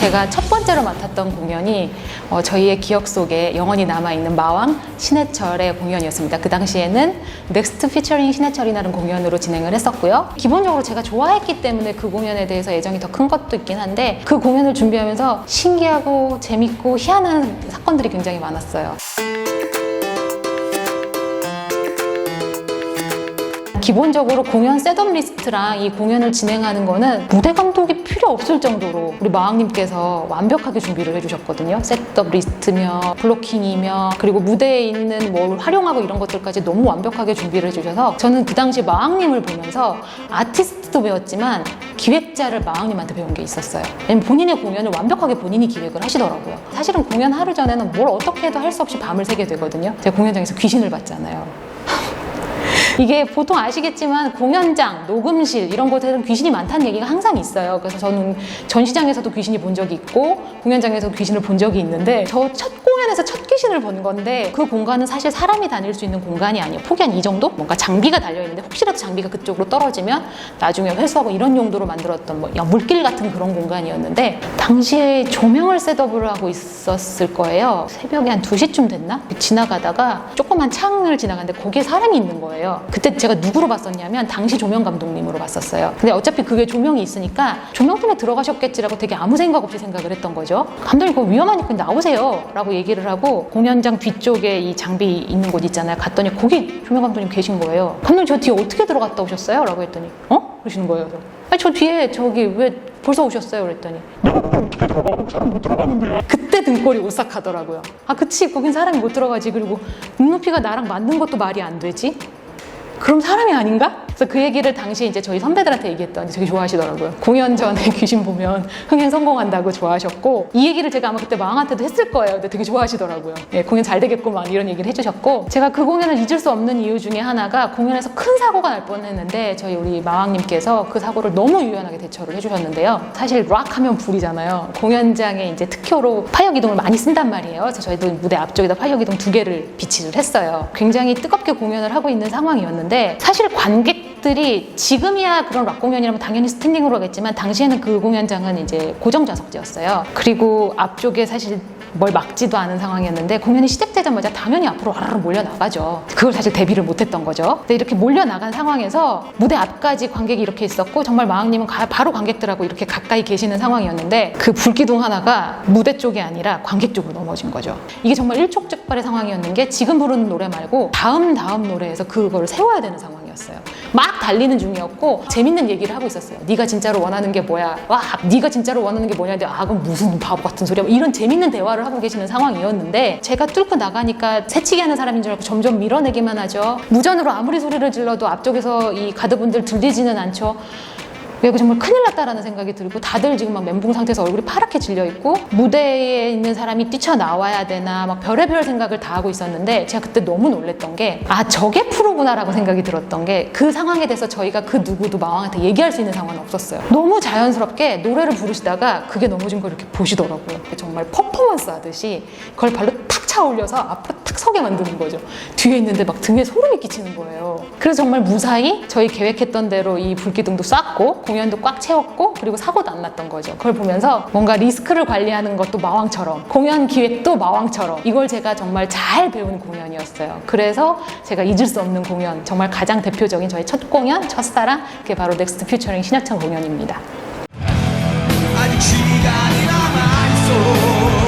제가 첫 번째로 맡았던 공연이 어, 저희의 기억 속에 영원히 남아있는 마왕 신해철의 공연이었습니다. 그 당시에는 넥스트 피처링 신해철이라는 공연으로 진행을 했었고요. 기본적으로 제가 좋아했기 때문에 그 공연에 대해서 애정이 더 큰 것도 있긴 한데 그 공연을 준비하면서 신기하고 재밌고 희한한 사건들이 굉장히 많았어요. 기본적으로 공연 셋업 리스트랑 이 공연을 진행하는 거는 무대 감독이 필요 없을 정도로 우리 마왕님께서 완벽하게 준비를 해주셨거든요. 셋업 리스트며 블로킹이며 그리고 무대에 있는 뭘 활용하고 이런 것들까지 너무 완벽하게 준비를 해주셔서 저는 그 당시 마왕님을 보면서 아티스트도 배웠지만 기획자를 마왕님한테 배운 게 있었어요. 본인의 공연을 완벽하게 본인이 기획을 하시더라고요. 사실은 공연 하루 전에는 뭘 어떻게 해도 할 수 없이 밤을 새게 되거든요. 제가 공연장에서 귀신을 봤잖아요. 이게 보통 아시겠지만 공연장, 녹음실 이런 곳에는 귀신이 많다는 얘기가 항상 있어요. 그래서 저는 전시장에서도 귀신이 본 적이 있고 공연장에서 귀신을 본 적이 있는데 저 첫 공연에서 첫 귀신을 본 건데 그 공간은 사실 사람이 다닐 수 있는 공간이 아니에요. 폭이 한 이 정도? 뭔가 장비가 달려 있는데 혹시라도 장비가 그쪽으로 떨어지면 나중에 회수하고 이런 용도로 만들었던 뭐 물길 같은 그런 공간이었는데 당시에 조명을 셋업을 하고 있었을 거예요. 새벽에 한 2시쯤 됐나? 지나가다가 조 그만 창을 지나가는데 거기에 사람이 있는 거예요. 그때 제가 누구로 봤었냐면 당시 조명 감독님으로 봤었어요. 근데 어차피 그게 조명이 있으니까 조명 때문에 들어가셨겠지라고 되게 아무 생각 없이 생각을 했던 거죠. 감독님 그거 위험하니까 나오세요. 라고 얘기를 하고 공연장 뒤쪽에 이 장비 있는 곳 있잖아요. 갔더니 거기 조명 감독님 계신 거예요. 감독님 저 뒤에 어떻게 들어갔다 오셨어요? 라고 했더니 어? 그러시는 거예요. 그래서 아니 저 뒤에 저기 왜 벌써 오셨어요? 그랬더니 그때 등골이 오싹하더라고요. 아, 그치. 거긴 사람이 못 들어가지. 그리고 눈높이가 나랑 맞는 것도 말이 안 되지. 그럼 사람이 아닌가? 그래서 그 얘기를 당시 이제 저희 선배들한테 얘기했더니 되게 좋아하시더라고요. 공연 전에 귀신 보면 흥행 성공한다고 좋아하셨고 이 얘기를 제가 아마 그때 마왕한테도 했을 거예요. 근데 되게 좋아하시더라고요. 예, 공연 잘 되겠구만 이런 얘기를 해주셨고 제가 그 공연을 잊을 수 없는 이유 중에 하나가 공연에서 큰 사고가 날 뻔했는데 저희 우리 마왕님께서 그 사고를 너무 유연하게 대처를 해주셨는데요. 사실 락 하면 불이잖아요. 공연장에 이제 특효로 파이어 기둥을 많이 쓴단 말이에요. 그래서 저희도 무대 앞쪽에다 파이어 기둥 두 개를 비치를 했어요. 굉장히 뜨겁게 공연을 하고 있는 상황이었는데 사실 관객 들이 지금이야 그런 락 공연이라면 당연히 스탠딩으로 하겠지만 당시에는 그 공연장은 이제 고정 좌석제였어요. 그리고 앞쪽에 사실 뭘 막지도 않은 상황이었는데 공연이 시작되자마자 당연히 앞으로 와르르 몰려 나가죠. 그걸 사실 대비를 못했던 거죠. 근데 이렇게 몰려 나간 상황에서 무대 앞까지 관객이 이렇게 있었고 정말 마왕님은 가- 바로 관객들하고 이렇게 가까이 계시는 상황이었는데 그 불기둥 하나가 무대 쪽이 아니라 관객 쪽으로 넘어진 거죠. 이게 정말 일촉즉발의 상황이었는 게 지금 부르는 노래 말고 다음 다음 노래에서 그걸 세워야 되는 상황이었어요. 막 달리는 중이었고 재밌는 얘기를 하고 있었어요. 네가 진짜로 원하는 게 뭐야? 와, 네가 진짜로 원하는 게 뭐냐? 근데 아, 그럼 무슨 바보 같은 소리야? 뭐 이런 재밌는 대화를 하고 계시는 상황이었는데 제가 뚫고 나가니까 새치기 하는 사람인 줄 알고 점점 밀어내기만 하죠. 무전으로 아무리 소리를 질러도 앞쪽에서 이 가드분들 들리지는 않죠. 이거 정말 큰일 났다라는 생각이 들고 다들 지금 막 멘붕 상태에서 얼굴이 파랗게 질려 있고 무대에 있는 사람이 뛰쳐나와야 되나 막 별의별 생각을 다 하고 있었는데 제가 그때 너무 놀랬던 게 아 저게 프로구나라고 생각이 들었던 게 그 상황에 대해서 저희가 그 누구도 마왕한테 얘기할 수 있는 상황은 없었어요. 너무 자연스럽게 노래를 부르시다가 그게 넘어진 걸 이렇게 보시더라고요. 정말 퍼포먼스 하듯이 그걸 발로 탁 차 올려서 앞으로 탁탁 서게 만드는 거죠. 뒤에 있는데 막 등에 소름이 끼치는 거예요. 그래서 정말 무사히 저희 계획했던 대로 이 불기둥도 쐈고 공연도 꽉 채웠고 그리고 사고도 안 났던 거죠. 그걸 보면서 뭔가 리스크를 관리하는 것도 마왕처럼 공연 기획도 마왕처럼 이걸 제가 정말 잘 배운 공연이었어요. 그래서 제가 잊을 수 없는 공연 정말 가장 대표적인 저의 첫 공연 첫사랑 그게 바로 넥스트 퓨처링 신혁찬 공연입니다. 아직 시간이 남아있어